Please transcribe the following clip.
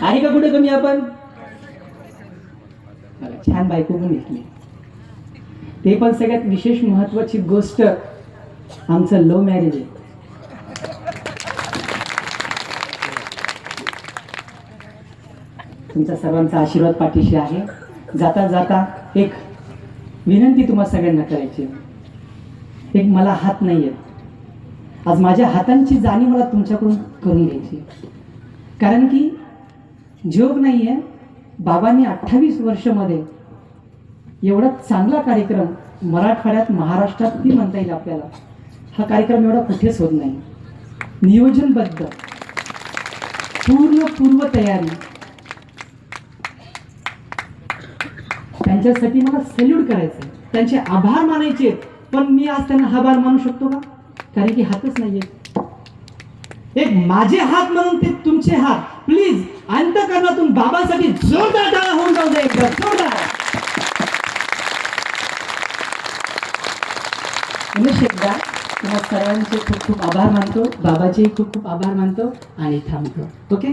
आहे का कुठे कमी आपण? छान बायको पण घेतली ते पण सगळ्यात विशेष महत्वाची गोष्ट आमचं लव्ह मॅरेज आहे. तुमचा सर्वांचा आशीर्वाद पाठीशी आहे. जाता जाता एक विनंती तुम्हाला सगळ्यांना करायची आहे. एक मला हात नाही येत आज माझ्या हातांची जाणीव मला तुमच्याकडून करून घ्यायची. कारण की जोग नाही आहे बाबांनी अठ्ठावीस वर्षामध्ये एवढा चांगला कार्यक्रम मराठवाड्यात महाराष्ट्रातही म्हणता येईल आपल्याला. हा कार्यक्रम एवढा कुठेच होत नाही. नियोजनबद्ध. पूर्ण पूर्व तयारी. त्यांच्यासाठी मला सल्यूट करायचं आहे. त्यांचे आभार मानायचे पण मी आज त्यांना आभार मानू शकतो का? कारण की हातच नाहीये. एक माझे हात म्हणून ते तुमचे हात. प्लीज अंतकरणातून बाबासाठी जोरदार टाळा होऊन जाऊ दे एकदा. जोरदार. एकदा तुम्हा सर्वांचे खूप खूप आभार मानतो. बाबाचेही खूप खूप आभार मानतो आणि थांबतो. ओके